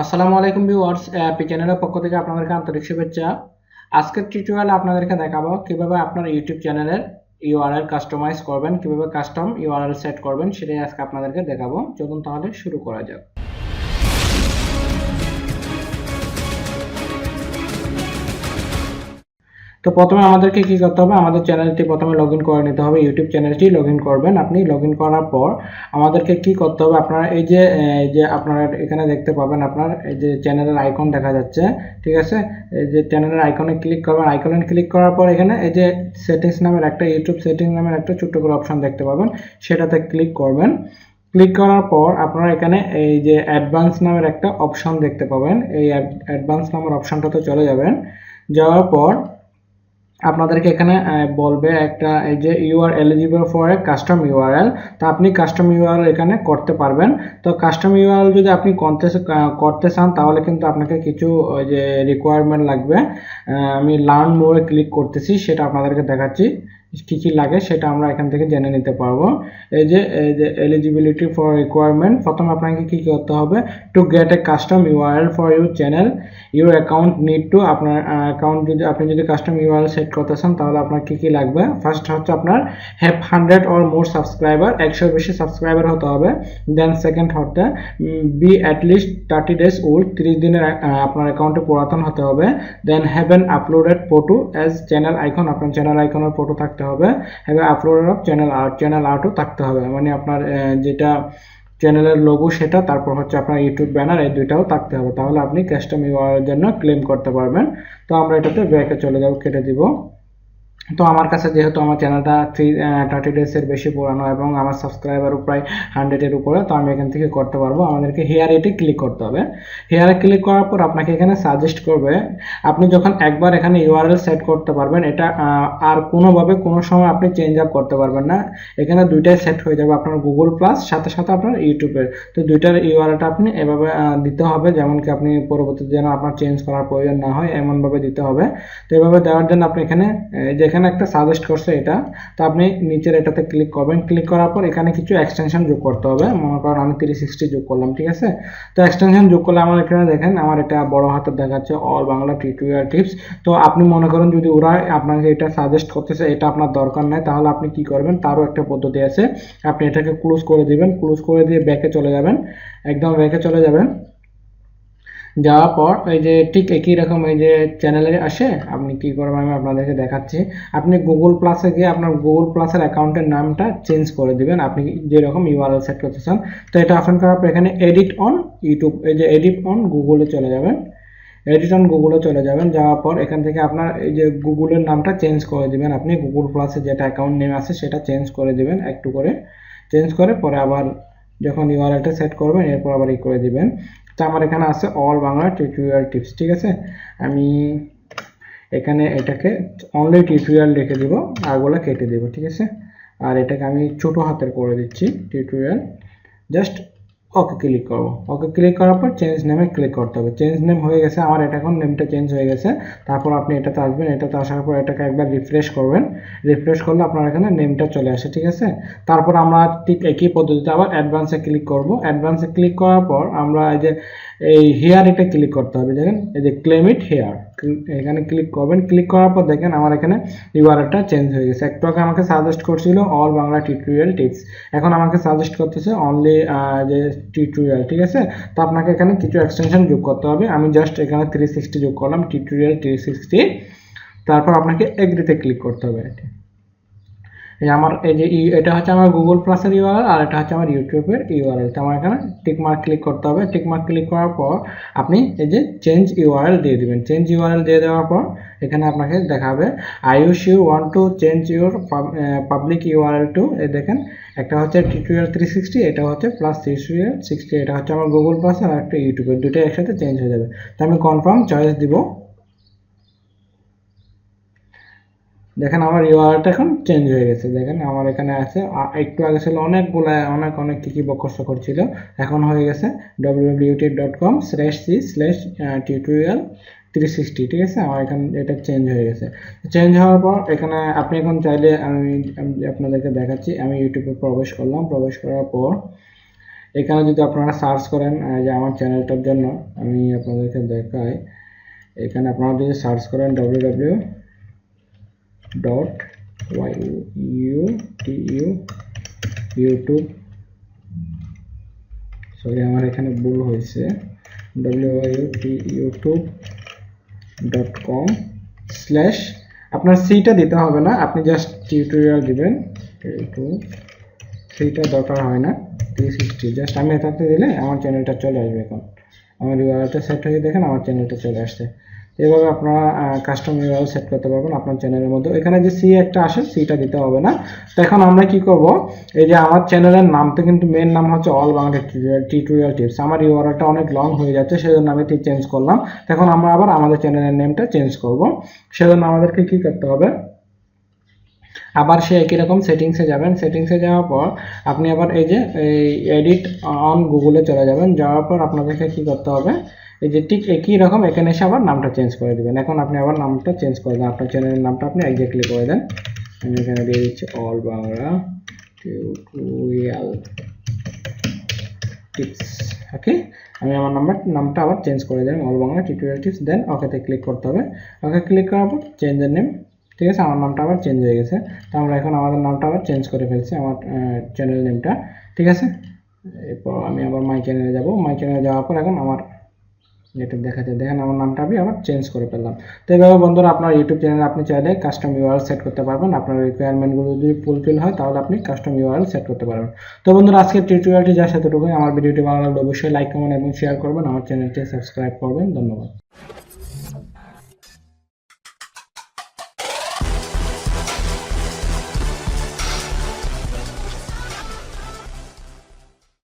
আসসালামু আলাইকুম viewers P চ্যানেলের পক্ষ থেকে আপনাদেরকে আন্তরিক শুভেচ্ছা। আজকের টিউটোরিয়ালে আপনাদেরকে দেখাবো কীভাবে আপনার ইউটিউব চ্যানেলের ইউআরএল কাস্টমাইজ করবেন, কীভাবে কাস্টম ইউআরএল সেট করবেন, সেটাই আজকে আপনাদেরকে দেখাবো। চলুন তাহলে শুরু করা যাক। তো প্রথমে আমাদেরকে কি করতে হবে? আমাদের চ্যানেলটি প্রথমে লগ করে নিতে হবে। ইউটিউব চ্যানেলটি লগ করবেন। আপনি লগ করার পর আমাদেরকে কি করতে হবে? আপনারা এই যে এই যে আপনারা এখানে দেখতে পাবেন আপনার এই যে চ্যানেলের আইকন দেখা যাচ্ছে, ঠিক আছে? এই যে চ্যানেলের আইকনে ক্লিক করবেন। আইকনে ক্লিক করার পর এখানে এই যে সেটিংস নামের একটা ইউটিউব সেটিংস নামের একটা ছোট্ট করে অপশন দেখতে পাবেন। সেটাতে ক্লিক করবেন। ক্লিক করার পর আপনারা এখানে এই যে অ্যাডভান্স নামের একটা অপশন দেখতে পাবেন। এই অ্যাডভান্স নামের অপশনটাতে চলে যাবেন। যাওয়ার পর আপনাদেরকে এখানে বলবে একটা, এই যে you are eligible for a custom URL তা আপনি কাস্টম ইউআরএল এখানে করতে পারবেন। তো কাস্টম ইউআরএল যদি আপনি করতে করতে চান, তাহলে কিন্তু আপনাকে কিছু ওই যে রিকোয়ারমেন্ট লাগবে। আমি লার্ন মোরে ক্লিক করতেছি, সেটা আপনাদেরকে দেখাচ্ছি। কি কি লাগে সেটা আমরা এখান থেকে জেনে নিতে পারব। এই যে এই যে এলিজিবিলিটি ফর রিকোয়ারমেন্ট প্রথমে আপনাকে কি করতে হবে? To get a custom URL for your channel your account need to আপনার অ্যাকাউন্ট যদি, আপনি যদি কাস্টম ইউআরএল সেট করতে চান, তাহলে আপনার কি কি লাগবে? ফার্স্ট হচ্ছে আপনার have hundred or more subscriber একশোর বেশি সাবস্ক্রাইবার হতে হবে। দেন সেকেন্ড হচ্ছে be at least thirty days old তিরিশ দিনের আপনার অ্যাকাউন্টে পুরাতন হতে হবে। Then have an uploaded photo as channel icon আপনার চ্যানেল আইকনের ফটো থাকতে হবে। এবং uploader of channel art channel আর্টও থাকতে হবে। মানে আপনার যেটা চ্যানেলের লোগো সেটা, তারপর হচ্ছে আপনার ইউটিউব ব্যানার এই দুইটাও থাকতে হবে। তাহলে আপনি কাস্টম ইউআর জন্য ক্লেম করতে পারবেন। তো আমরা এটাতে ব্যাকে চলে যাব, কেটে দিব। তো আমার কাছে যেহেতু আমার চ্যানেলটা থ্রি থার্টি ডেজের বেশি পুরানো এবং আমার সাবস্ক্রাইবারও প্রায় হান্ড্রেডের উপরে, তো আমি এখান থেকে করতে পারব। আমাদেরকে হেয়ার এটি ক্লিক করতে হবে। হেয়ারে ক্লিক করার পর আপনাকে এখানে সাজেস্ট করবে, আপনি যখন একবার এখানে ইউআরএল সেট করতে পারবেন, এটা আর কোনোভাবে কোনো সময় আপনি চেঞ্জ আপ করতে পারবেন না। এখানে দুইটাই সেট হয়ে যাবে আপনার গুগল প্লাস সাথে সাথে আপনার ইউটিউবের তো দুইটার ইউআরএলটা আপনি এভাবে দিতে হবে, যেমন কি আপনি পরবর্তীতে যেন আপনার চেঞ্জ করার প্রয়োজন না হয়, এমনভাবে দিতে হবে। তো এভাবে দেওয়ার জন্য আপনি এখানে যে এখানে একটা সাজেস্ট করছে এটা। তো আপনি নিচের এটাতে ক্লিক করবেন। ক্লিক করার পর এখানে কিছু এক্সটেনশন যোগ করতে হবে। মনে করেন আমি থ্রি সিক্সটি যোগ করলাম, ঠিক আছে? তো এক্সটেনশন যোগ করলে আমার এখানে দেখেন, আমার এটা বড় হাতের দেখাচ্ছে অল বাংলা টিউটোরিয়াল টিপস তো আপনি মনে করেন যদি ওরা আপনাকে এটা সাজেস্ট করতেছে, এটা আপনার দরকার নাই, তাহলে আপনি কি করবেন? তারও একটা পদ্ধতি আছে। আপনি এটাকে ক্লোজ করে দিবেন। ক্লোজ করে দিয়ে ব্যাকে চলে যাবেন। একদম ব্যাকে চলে যাবেন। যাওয়ার পর এই যে ঠিক একই রকম এই যে চ্যানেলে আসে, আপনি কি করবেন আমি আপনাদেরকে দেখাচ্ছি। আপনি গুগল প্লাসে গিয়ে আপনার গুগল প্লাসের অ্যাকাউন্টের নামটা চেঞ্জ করে দিবেন, আপনি যেরকম ইউআরএল সেট করতে চান। তো এটা ওপেন করার পর এখানে এডিট অন ইউটিউব এই যে এডিট অন গুগলে চলে যাবেন। এডিট অন গুগলে চলে যাবেন, যাওয়ার পর এখান থেকে আপনার এই যে গুগলের নামটা চেঞ্জ করে দিবেন। আপনি গুগল প্লাসে যেটা অ্যাকাউন্ট নেম আছে সেটা চেঞ্জ করে দিবেন একটু করে। চেঞ্জ করে পরে আবার যখন ইউআরএলটা সেট করবেন, এরপর আবার ই করে দিবেন। তো আমার এখানে আছে অল বাংলা টিউটোরিয়াল টিপস ঠিক আছে? আমি এখানে এটাকে অনলি টিউটোরিয়াল লিখে দিব আরগুলো কেটে দেবো, ঠিক আছে? আর এটাকে আমি ছোট হাতের করে দিচ্ছি টিউটোরিয়াল জাস্ট ওকে ক্লিক করব। ওকে ক্লিক করার পর চেঞ্জ নেমে ক্লিক করতে হবে। চেঞ্জ নেম হয়ে গেছে, আমার এটা এখন নেমটা চেঞ্জ হয়ে গেছে। তারপর আপনি এটাতে আসবেন, এটাতে আসার পর এটাকে একবার রিফ্রেশ করবেন। রিফ্রেশ করলে আপনার এখানে নেমটা চলে আসে, ঠিক আছে? তারপর আমরা ঠিক একই পদ্ধতিতে আবার অ্যাডভান্সে ক্লিক করব। অ্যাডভান্সে ক্লিক করার পর আমরা এই যে এই হেয়ার এটা ক্লিক করতে হবে, দেখেন? এই যে ক্লেম ইট হেয়ার এখানে ক্লিক করবেন ক্লিক করার পর দেখেন আমার এখানে ইউআরএলটা চেঞ্জ হয়ে গেছে। একটু আগে আমাকে সাজেস্ট করছিল অল বাংলা টিউটোরিয়াল টিপস এখন আমাকে সাজেস্ট করতেছে অনলি যে টিউটোরিয়াল ঠিক আছে? তো আপনাকে এখানে কিছু এক্সটেনশন যোগ করতে হবে। আমি জাস্ট এখানে থ্রি সিক্সটি যোগ করলাম টিউটোরিয়াল থ্রি সিক্সটি তারপর আপনাকে এগ্রিতে ক্লিক করতে হবে। এই আমার, এই যে এটা হচ্ছে আমার গুগল প্লাসের ইউআরএল আর এটা হচ্ছে আমার ইউটিউবের ইউআরএল তো আমার এখানে টিকমার্ক ক্লিক করতে হবে। টিকমার্ক ক্লিক করার পর আপনি এই যে চেঞ্জ ইউআরএল দিয়ে দিবেন। চেঞ্জ ইউআরএল দিয়ে দেওয়ার পর এখানে আপনাকে দেখাবে I you sure want to change your public URL too. এই দেখেন, একটা হচ্ছে টিউটোরিয়াল থ্রি সিক্সটি এটা হচ্ছে প্লাস টিউটোরিয়াল সিক্সটি এটা হচ্ছে আমার গুগল প্লাস আর একটা ইউটিউবের দুটো একসাথে চেঞ্জ হয়ে যাবে। তো আমি কনফার্ম চয়েস দিব। দেখেন আমার ইউআরটা এখন চেঞ্জ হয়ে গেছে। দেখেন আমার এখানে আছে একটু আগে ছিল অনেকগুলো, অনেক অনেক কী কী বকস্ত করছিল এখন হয়ে গেছে W W T dot com slash C slash tutorial three sixty ঠিক আছে? আমার এখানে, এটা চেঞ্জ হয়ে গেছে। চেঞ্জ হওয়ার পর এখানে আপনি এখন চাইলে আমি আমি আপনাদেরকে দেখাচ্ছি, আমি ইউটিউবে প্রবেশ করলাম। প্রবেশ করার পর এখানে যদি আপনারা সার্চ করেন যে আমার চ্যানেলটার জন্য, আমি আপনাদেরকে দেখাই। এখানে আপনারা যদি সার্চ করেন W Y U YouTube sorry আমার এখানে ভুল হয়েছে। T YouTube dot com slash আপনার সিটা দিতে হবে না, আপনি জাস্ট টিউটোরিয়াল দিবেন। ইউটিউব সেইটা দরকার হয় না থ্রি সিক্সটি জাস্ট আমি এটাতে দিলে আমার চ্যানেলটা চলে আসবে এখন। আমার ইউআরএলটা সেট হয়ে দেখেন, আমার চ্যানেলটা চলে আসছে। এভাবে আপনারা কাস্টম ইউআরএল সেট করতে পারবেন আপনার চ্যানেলের মধ্যে। এখানে যে সি একটা আসে সিটা দিতে হবে না। তো এখন আমরা কি করব? এই যে আমার চ্যানেলের নাম তো কিন্তু মেন নাম হচ্ছে অল বাংলা টিউটোরিয়াল টিপস আমার ইউআরএলটা অনেক লং হয়ে যাচ্ছে, সেজন্য আমি ঠিক চেঞ্জ করলাম। এখন আমরা আবার আমাদের চ্যানেলের নেমটা চেঞ্জ করব। সেজন্য আমাদেরকে কি করতে হবে? আবার সে একই রকম সেটিংসে যাবেন। সেটিংসে যাওয়ার পর আপনি আবার এই যে, এই এডিট অন গুগলে চলে যাবেন। যাওয়ার পর আপনাদেরকে কি করতে হবে? এই যে ঠিক একই রকম, এখানে এসে আবার নামটা চেঞ্জ করে দেবেন। এখন আপনি আবার নামটা চেঞ্জ করে দেন। আপনার চ্যানেলের নামটা আপনি এক্স্যাক্টলি করে দেন। আমি এখানে দিয়ে দিচ্ছি all Bangla tutorial tips okay আমি আমার নাম্বার নামটা আবার চেঞ্জ করে দিলাম all Bangla tutorial tips then ওকেতে ক্লিক করতে হবে। ওকে ক্লিক করার পর চেঞ্জের নেম ঠিক আছে? আমার নামটা আবার চেঞ্জ হয়ে গেছে। তো আমরা এখন আমাদের নামটা আবার চেঞ্জ করে ফেলছি, আমার চ্যানেল নেমটা ঠিক আছে? এরপর আমি আবার মাই চ্যানেলে যাব। মাই চ্যানেলে যাওয়ার পর এখন আমার যেটা যায় দেখেন আমার নামটা আমি আমার চেঞ্জ করে ফেললাম। তো এইভাবে বন্ধুরা আপনার ইউটিউব চ্যানেলে আপনি চাইলে কাস্টম ইউআরএল সেট করতে পারবেন। আপনার রিকোয়ারমেন্টগুলো যদি ফুলফিল হয়, তাহলে আপনি কাস্টম ইউআরএল সেট করতে পারবেন। তো বন্ধুরা, আজকের টিউটোরিয়ালটি সাথে টুকুই আমার ভিডিওটি ভালো লাগলে অবশ্যই লাইক কমেন্ট এবং শেয়ার করবেন। আমার চ্যানেলটি সাবস্ক্রাইব করবেন। ধন্যবাদ।